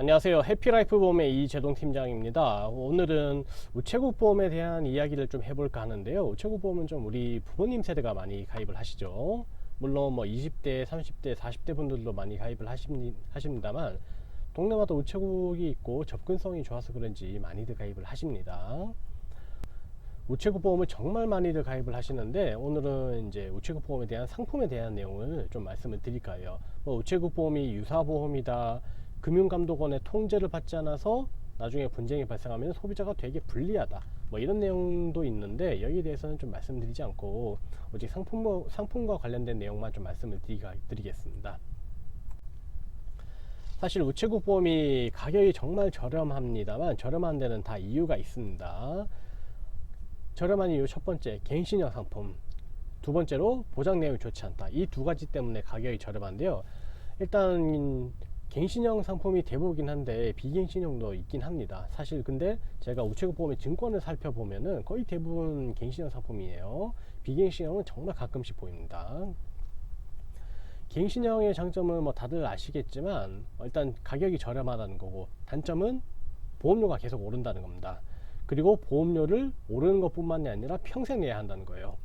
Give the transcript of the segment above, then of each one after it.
안녕하세요. 해피라이프 보험의 이재동 팀장입니다. 오늘은 우체국 보험에 대한 이야기를 좀 해볼까 하는데요. 우체국 보험은 좀 우리 부모님 세대가 많이 가입을 하시죠. 물론 뭐 20대, 30대, 40대 분들도 많이 가입을 하십니, 하십니다만 동네마다 우체국이 있고 접근성이 좋아서 그런지 많이들 가입을 하십니다. 우체국 보험을 정말 많이들 가입을 하시는데 오늘은 이제 우체국 보험에 대한 상품에 대한 내용을 좀 말씀을 드릴까 해요. 뭐 우체국 보험이 유사 보험이다. 금융감독원의 통제를 받지 않아서 나중에 분쟁이 발생하면 소비자가 되게 불리하다. 뭐 이런 내용도 있는데 여기에 대해서는 좀 말씀드리지 않고 오직 상품, 상품과 관련된 내용만 좀 말씀을 드리가, 드리겠습니다. 사실 우체국 보험이 가격이 정말 저렴합니다만 저렴한 데는 다 이유가 있습니다. 저렴한 이유 첫 번째 갱신형 상품 두 번째로 보장 내용이 좋지 않다 이 두 가지 때문에 가격이 저렴한데요 일단 갱신형 상품이 대부분이긴 한데 비갱신형도 있긴 합니다. 사실 근데 제가 우체국 보험의 증권을 살펴보면은 거의 대부분 갱신형 상품이에요. 비갱신형은 정말 가끔씩 보입니다. 갱신형의 장점은 뭐 다들 아시겠지만 일단 가격이 저렴하다는 거고 단점은 보험료가 계속 오른다는 겁니다. 그리고 보험료를 오르는 것 뿐만이 아니라 평생 내야 한다는 거예요.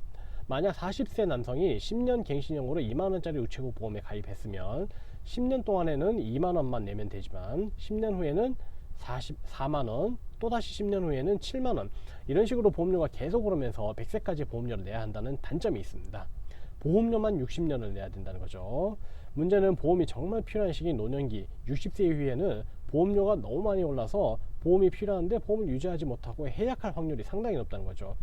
만약 40세 남성이 10년 갱신형으로 2만원짜리 우체국 보험에 가입했으면 10년 동안에는 2만 원만 내면 되지만 10년 후에는 44만 원, 또 다시 10년 후에는 7만 원 이런 식으로 보험료가 계속 오르면서 100세까지 보험료를 내야 한다는 단점이 있습니다. 보험료만 60년을 내야 된다는 거죠. 문제는 보험이 정말 필요한 시기 노년기 60세 이후에는 보험료가 너무 많이 올라서 보험이 필요한데 보험을 유지하지 못하고 해약할 확률이 상당히 높다는 거죠.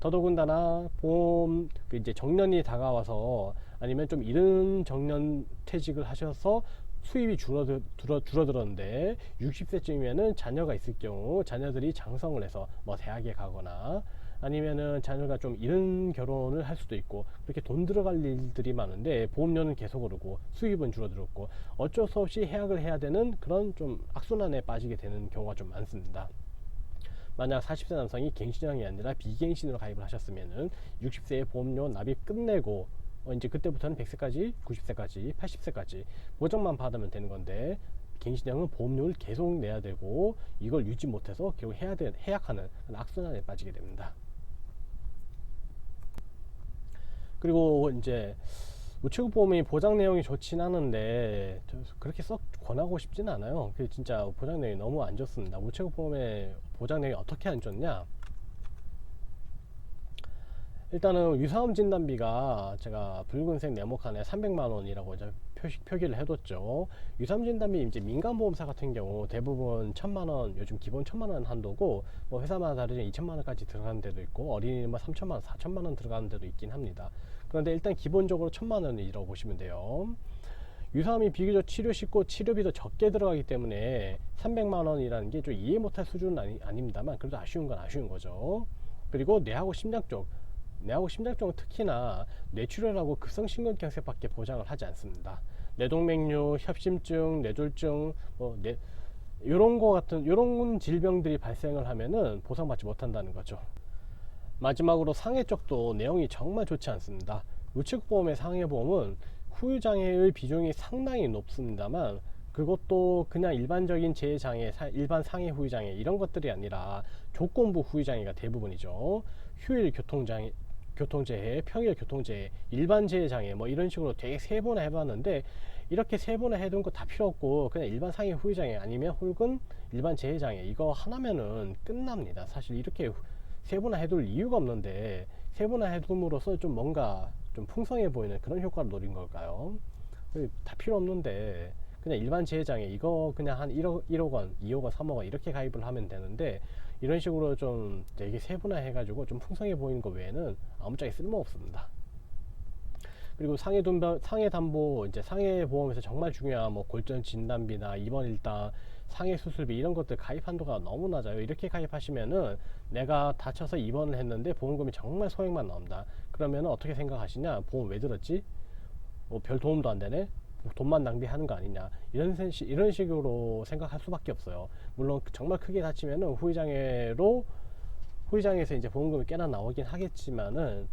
더더군다나 보험 그 이제 정년이 다가와서 아니면 좀 이른 정년 퇴직을 하셔서 수입이 줄어들, 줄어, 줄어들었는데 60세쯤이면은 자녀가 있을 경우 자녀들이 장성을 해서 뭐 대학에 가거나 아니면은 자녀가 좀 이른 결혼을 할 수도 있고 그렇게 돈 들어갈 일들이 많은데 보험료는 계속 오르고 수입은 줄어들었고 어쩔 수 없이 해약을 해야 되는 그런 좀 악순환에 빠지게 되는 경우가 좀 많습니다. 만약 40세 남성이 갱신형이 아니라 비갱신으로 가입을 하셨으면은 60세에 보험료 납입 끝내고 어 이제 그때부터는 100세까지, 90세까지, 80세까지 보장만 받으면 되는 건데 갱신형은 보험료를 계속 내야 되고 이걸 유지 못해서 결국 해야 돼, 해약하는 악순환에 빠지게 됩니다. 그리고 이제 우체국 보험이 보장 내용이 좋진 않은데 그렇게 썩 권하고 싶진 않아요. 그 진짜 보장 내용이 너무 안 좋습니다. 우체국 보험의 보장 내용이 어떻게 안 좋냐? 일단은 유사암 진단비가 제가 붉은색 네모칸에 300만 원이라고 이제 표시, 표기를 해뒀죠. 유사암 진단비 이제 민간 보험사 같은 경우 대부분 천만 원, 요즘 기본 천만 원 한도고 뭐 회사마다 다르지 2천만 원까지 들어가는 데도 있고 어린이 뭐 3천만 원, 4천만 원 들어가는 데도 있긴 합니다. 그런데 일단 기본적으로 천만 원이라고 보시면 돼요. 유사암이 비교적 치료 쉽고 치료비도 적게 들어가기 때문에 300만 원이라는 게 좀 이해 못할 수준은 아니, 아닙니다만 그래도 아쉬운 건 아쉬운 거죠. 그리고 뇌하고 심장 쪽 뇌하고 심장 쪽은 특히나 뇌출혈하고 급성심근경색밖에 보장을 하지 않습니다. 뇌동맥류, 협심증, 뇌졸중, 뭐 뇌, 이런 거 같은 이런 질병들이 발생을 하면은 보상받지 못한다는 거죠. 마지막으로 상해 쪽도 내용이 정말 좋지 않습니다. 우측 보험의 상해 보험은 후유 장애의 비중이 상당히 높습니다만 그것도 그냥 일반적인 재해장애, 일반 상해 후유장애 이런 것들이 아니라 조건부 후유장애가 대부분이죠. 휴일 교통장애, 교통재해, 평일 교통재해, 일반 재해 장애 뭐 이런 식으로 되게 세 번나 해봤는데 이렇게 세 번나 해둔 거 다 필요 없고 그냥 일반 상해 후유 장애 아니면 혹은 일반 재해 장애 이거 하나면은 끝납니다. 사실 이렇게 세 번나 해둘 이유가 없는데 세 번나 해둠으로써 좀 뭔가 좀 풍성해 보이는 그런 효과를 노린 걸까요? 다 필요 없는데 그냥 일반 재해 장애 이거 그냥 한 1억, 1억 원, 2억 원, 3억 원 이렇게 가입을 하면 되는데 이런 식으로 좀 되게 세분화 해가지고 좀 풍성해 보이는 것 외에는 아무짝에 쓸모 없습니다. 그리고 상해 돈변, 상해 담보, 이제 상해 보험에서 정말 중요한 뭐 골전 진단비나 입원 일당, 상해 수술비 이런 것들 가입 한도가 너무 낮아요. 이렇게 가입하시면은 내가 다쳐서 입원을 했는데 보험금이 정말 소액만 나옵니다. 그러면 어떻게 생각하시냐? 보험 왜 들었지? 뭐 별 도움도 안 되네? 돈만 낭비하는 거 아니냐 이런 시, 이런 식으로 생각할 수밖에 없어요. 물론 정말 크게 다치면은 후유장애로 후유장애에서 이제 보험금이 꽤나 나오긴 하겠지만은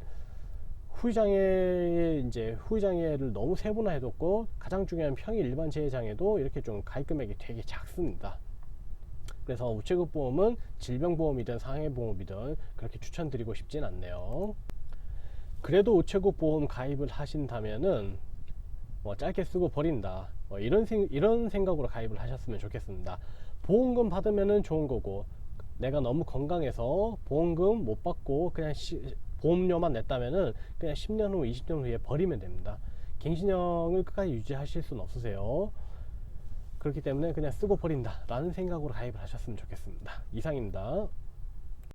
후유장애 이제 후유장애를 너무 세분화해뒀고 가장 중요한 평일 일반 재해장애도 이렇게 좀 가입 금액이 되게 작습니다. 그래서 우체국 보험은 질병보험이든 상해보험이든 그렇게 추천드리고 싶진 않네요. 그래도 우체국 보험 가입을 하신다면은 뭐 짧게 쓰고 버린다 뭐 이런 생, 이런 생각으로 가입을 하셨으면 좋겠습니다. 보험금 받으면은 좋은 거고 내가 너무 건강해서 보험금 못 받고 그냥 시- 보험료만 냈다면은 그냥 10년 후, 20년 후에 버리면 됩니다. 갱신형을 끝까지 유지하실 수는 없으세요. 그렇기 때문에 그냥 쓰고 버린다 라는 생각으로 가입을 하셨으면 좋겠습니다. 이상입니다.